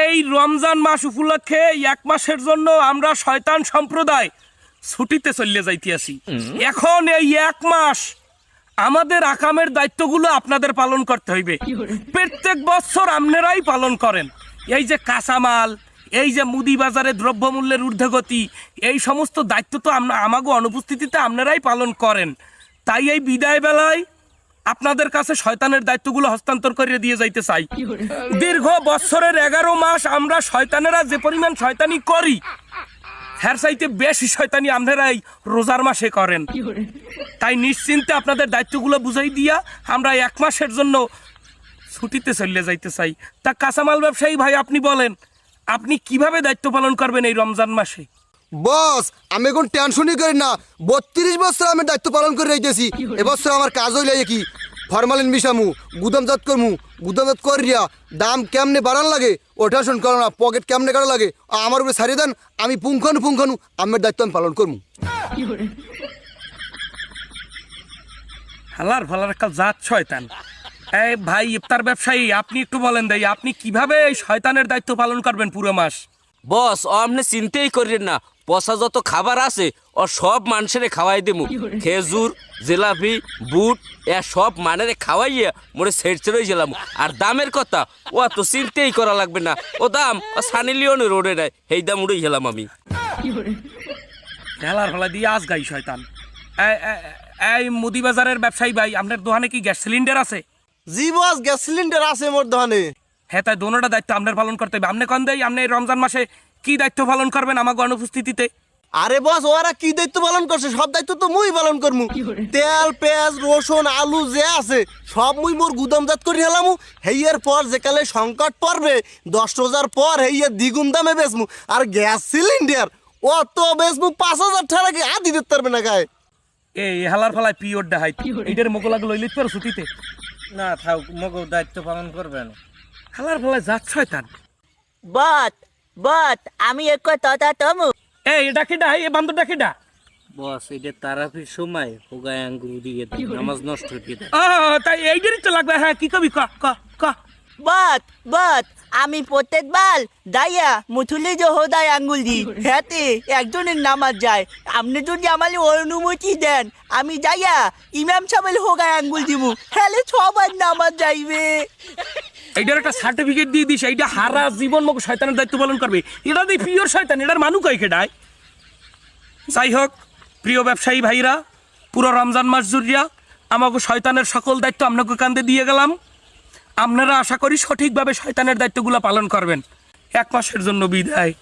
এই রমজান মাস উপলক্ষে এক মাসের জন্য আমরা শয়তান সম্প্রদায় ছুটিতে চলে যাইতে আসি। এখন এই এক মাস আমাদের আকামের দায়িত্বগুলো আপনাদের পালন করতে হইবে। প্রত্যেক বছর আপনারাই পালন করেন। এই যে কাঁচামাল এই যে মুদি বাজারে দ্রব্যমূল্যের ঊর্ধ্বগতি এই সমস্ত দায়িত্ব তো আমাগো অনুপস্থিতিতে আপনারাই পালন করেন। তাই এই বিদায় বেলায় আপনাদের কাছে শয়তানের দায়িত্বগুলো হস্তান্তর করে দিয়ে যাইতে চাই। দীর্ঘ বছরের এগারো মাস আমরা শয়তানেরা যে পরিমাণ শয়তানি করি হ্যার চাইতে বেশি শয়তানি আপনারাই রোজার মাসে করেন। তাই নিশ্চিন্তে আপনাদের দায়িত্বগুলো বুঝাই দিয়া আমরা এক মাসের জন্য ছুটিতে চলে যাইতে চাই। তা কাঁচামাল ব্যবসায়ী ভাই আপনি বলেন আপনি কীভাবে দায়িত্ব পালন করবেন এই রমজান মাসে? বস আমি এখন টেনশনই করি না। বত্রিশ বছর আমি দায়িত্ব পালন করে রেখেছি এবছর আমার কাজ হইলে কি? ফরমালিন মিশামু গুদামজাত করমু গুদামজাত করিয়া দাম কেমনে বাড়ান লাগে ওটা শুন করো না পকেট কেমনে কাটা লাগে আর আমার উপরে সারিয়ে দেন আমি পুঙ্খানু পুঙ্খানু আমার দায়িত্ব আমি পালন করমু। হালার ফালার একটা জাত শয়তান। এই ভাই ইফতার ব্যবসায়ী আপনি একটু বলেন দেই আপনি কীভাবে এই শয়তানের দায়িত্ব পালন করবেন পুরো মাস? বস ও আপনি চিন্তাই করেন না পচা যত খাবার আছে ও সব মানুষের খাওয়াই দেবো খেজুর জিলাপি বুট এ সব মানের খাওয়াইয়া মোরে সেট ছেড়ে গেলাম। আর দামের কথা ও তো চিন্তাই করা লাগবে না। ও দাম ও সানি লিওনে রোডে নেয় সেই দাম উড়েই গেলাম আমি। হেলার ফলা দিয়ে আজ গাই শয়তান। এই- মুদি বাজারের ব্যবসায়ী ভাই আপনার দোকানে কি গ্যাস সিলিন্ডার আছে? জি বস গ্যাস সিলিন্ডার আছে মোর দোকানে। হ্যাঁ তাই দোনোটা দায়িত্ব আপনার পালন করতে হবে। আপনি কন দেই আপনি রমজান মাসে কি দায়িত্ব পালন করবেন আমাকে অনুপস্থিতিতে? আরে বস ওরা কি দায়িত্ব পালন করছে? সব দায়িত্ব তো মুই পালন করমু। তেল পেঁয়াজ রসুন আলু যে আছে সব মুই মোর গুদামজাত করে হেলামু। হেইয়ের পর যেকালে সংকট পড়বে দশ রোজার পর হেইয়ের দ্বিগুণ দামে বেচমু। আর গ্যাস সিলিন্ডার ও তো বেচমু পাঁচ হাজার টাকা কি আদি দিতে পারবে না গায়ে? এই হেলার ফলায় পিওর দেখাই এইটার মোকলাগ লইলিত পারো ছুটিতে। না থাক মগো দায়িত্ব পালন করবেন। হেলার ফলায় শয়তান। বট বট আমি এক কথা তমু। এই এটা কেডা এই বান্দরটা কেডা বস এটা তারাফির সময় হোগায় আঙ্গুর দিয়ে নামাজ নষ্ট হয়ে তাই এইটারই তো লাগবে হ্যাঁ কি কবি ক ক ক। বট বট আমি প্রত্যেকবার দাইয়া মুথুলি যে হোদায় আঙ্গুল দিই হ্যাতে একজনের নামাজ যায়। আপনি যদি আমার অনুমতি দেন আমি যাইয়া ইমাম সাহেবের হোগায় আঙ্গুল দিব হ্যালে সবার নামাজ যাইবে। এইটার একটা সার্টিফিকেট দিয়ে দিস, এইটা হারা জীবন মুখ শয়তানের দায়িত্ব পালন করবে। এটা দিয়ে পিওর শয়তান, এটার মানু কই কেডায় যাই হোক, প্রিয় ব্যবসায়ী ভাইরা, পুরো রমজান মাস জুড়িয়া আমাকে শয়তানের সকল দায়িত্ব আপনাকে কান্দে দিয়ে গেলাম। আপনারা আশা করি সঠিকভাবে শয়তানের দায়িত্বগুলো পালন করবেন। এক মাসের জন্য বিদায়।